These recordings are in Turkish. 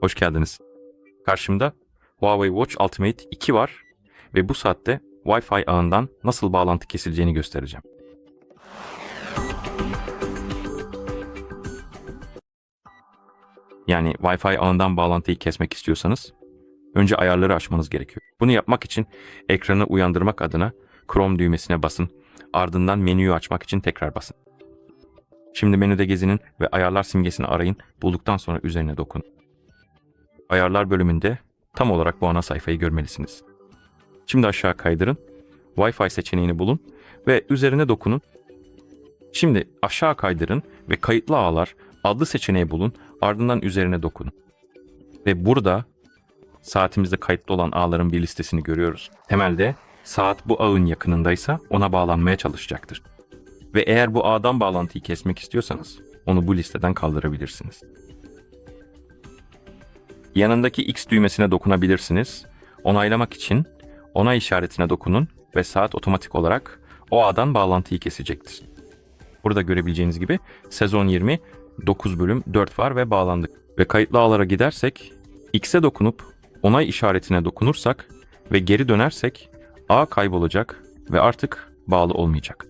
Hoş geldiniz. Karşımda Huawei Watch Ultimate 2 var ve bu saatte Wi-Fi ağından nasıl bağlantı kesileceğini göstereceğim. Yani Wi-Fi ağından bağlantıyı kesmek istiyorsanız önce ayarları açmanız gerekiyor. Bunu yapmak için ekranı uyandırmak adına Chrome düğmesine basın. Ardından menüyü açmak için tekrar basın. Şimdi menüde gezinin ve ayarlar simgesini arayın. Bulduktan sonra üzerine dokun. Ayarlar bölümünde tam olarak bu ana sayfayı görmelisiniz. Şimdi aşağı kaydırın. Wi-Fi seçeneğini bulun ve üzerine dokunun. Şimdi aşağı kaydırın ve kayıtlı ağlar adlı seçeneği bulun. Ardından üzerine dokunun. Ve burada saatimizde kayıtlı olan ağların bir listesini görüyoruz. Temelde saat bu ağın yakınındaysa ona bağlanmaya çalışacaktır. Ve eğer bu ağdan bağlantıyı kesmek istiyorsanız onu bu listeden kaldırabilirsiniz. Yanındaki X düğmesine dokunabilirsiniz. Onaylamak için onay işaretine dokunun ve saat otomatik olarak o ağdan bağlantıyı kesecektir. Burada görebileceğiniz gibi sezon 20 9 bölüm 4 var ve bağlandık. Ve kayıtlı ağlara gidersek X'e dokunup onay işaretine dokunursak ve geri dönersek ağ kaybolacak ve artık bağlı olmayacak.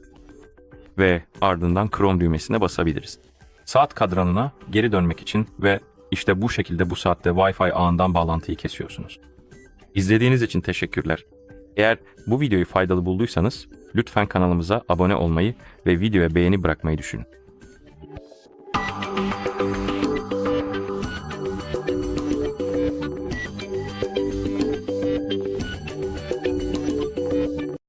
Ve ardından Chrome düğmesine basabiliriz. Saat kadranına geri dönmek için ve işte bu şekilde bu saatte Wi-Fi ağından bağlantıyı kesiyorsunuz. İzlediğiniz için teşekkürler. Eğer bu videoyu faydalı bulduysanız lütfen kanalımıza abone olmayı ve videoya beğeni bırakmayı düşünün.